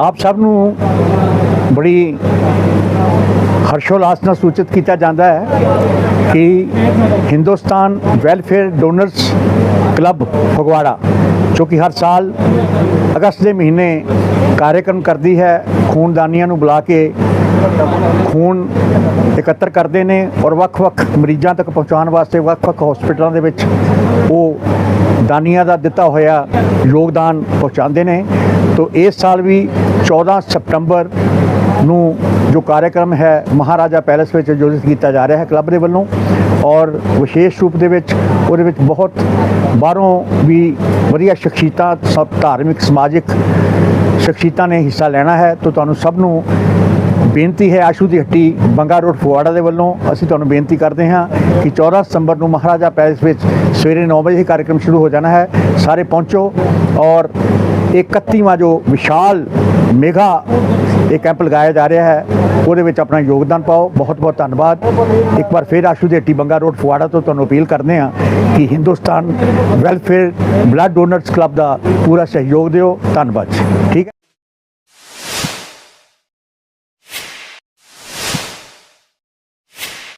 ਆਪ ਸਭ ਨੂੰ ਬੜੀ ਹਰਸ਼ੋਲਾਸ ਨਾਲ ਸੂਚਿਤ ਕੀਤਾ ਜਾਂਦਾ ਹੈ ਕਿ Hindustan welfare donors club Phagwara, ਜੋ ਕਿ ਹਰ ਸਾਲ ਅਗਸਤ ਦੇ ਮਹੀਨੇ ਕਾਰਜਕ੍ਰਮ ਕਰਦੀ ਹੈ, ਖੂਨਦਾਨੀਆਂ ਨੂੰ ਬੁਲਾ ਕੇ ਖੂਨ ਇਕੱਤਰ ਕਰਦੇ ਨੇ ਔਰ ਵੱਖ-ਵੱਖ ਮਰੀਜ਼ਾਂ ਤੱਕ ਪਹੁੰਚਾਉਣ ਵਾਸਤੇ ਵੱਖ-ਵੱਖ ਹਸਪਤਾਲਾਂ ਦੇ ਵਿੱਚ ਉਹ ਦਾਨੀਆਂ ਦਾ ਦਿੱਤਾ ਹੋਇਆ ਯੋਗਦਾਨ ਪਹੁੰਚਾਉਂਦੇ ਨੇ। ਤੋ ਇਸ ਸਾਲ ਵੀ 14 ਸਪਟੰਬਰ ਨੂੰ ਜੋ ਕਾਰਜਕ੍ਰਮ ਹੈ ਮਹਾਰਾਜਾ ਪੈਲੇਸ ਵਿੱਚ ਆਯੋਜਿਤ ਕੀਤਾ ਜਾ ਰਿਹਾ ਹੈ ਕਲੱਬ ਦੇ ਵੱਲੋਂ ਔਰ ਵਿਸ਼ੇਸ਼ ਰੂਪ ਦੇ ਵਿੱਚ ਉਹਦੇ ਵਿੱਚ ਬਹੁਤ ਬਾਹਰੋਂ ਵੀ ਵਧੀਆ ਸ਼ਖਸੀਅਤਾਂ, ਸਭ ਧਾਰਮਿਕ, ਸਮਾਜਿਕ ਸ਼ਖਸੀਅਤਾਂ ਨੇ ਹਿੱਸਾ ਲੈਣਾ ਹੈ। ਤਾਂ ਤੁਹਾਨੂੰ ਸਭ ਨੂੰ ਬੇਨਤੀ ਹੈ ਆਸ਼ੂ ਦੀ ਹੱਟੀ ਬੰਗਾ ਰੋਡ ਫਗਵਾੜਾ ਦੇ ਵੱਲੋਂ ਅਸੀਂ ਤੁਹਾਨੂੰ ਬੇਨਤੀ ਕਰਦੇ ਹਾਂ ਕਿ 14 ਸਤੰਬਰ ਨੂੰ ਮਹਾਰਾਜਾ ਪੈਲੇਸ ਵਿੱਚ ਸਵੇਰੇ 9 ਵਜੇ ਕਾਰਜਕ੍ਰਮ ਸ਼ੁਰੂ ਹੋ ਜਾਣਾ ਹੈ। ਸਾਰੇ ਪਹੁੰਚੋ ਔਰ ਇਹ 31ਵਾਂ ਜੋ ਵਿਸ਼ਾਲ ਮੇਗਾ ਇਹ ਕੈਂਪ ਲਗਾਇਆ ਜਾ ਰਿਹਾ ਹੈ, ਉਹਦੇ ਵਿੱਚ ਆਪਣਾ ਯੋਗਦਾਨ ਪਾਓ। ਬਹੁਤ ਬਹੁਤ ਧੰਨਵਾਦ। ਇੱਕ ਵਾਰ ਫਿਰ ਆਸ਼ੂ ਦੀ ਹੱਟੀ ਬੰਗਾ ਰੋਡ ਫੁਆੜਾ ਤੋਂ ਤੁਹਾਨੂੰ ਅਪੀਲ ਕਰਦੇ ਹਾਂ ਕਿ Hindustan welfare blood donors club ਦਾ ਪੂਰਾ ਸਹਿਯੋਗ ਦਿਓ। ਧੰਨਵਾਦ ਜੀ। ਠੀਕ ਹੈ।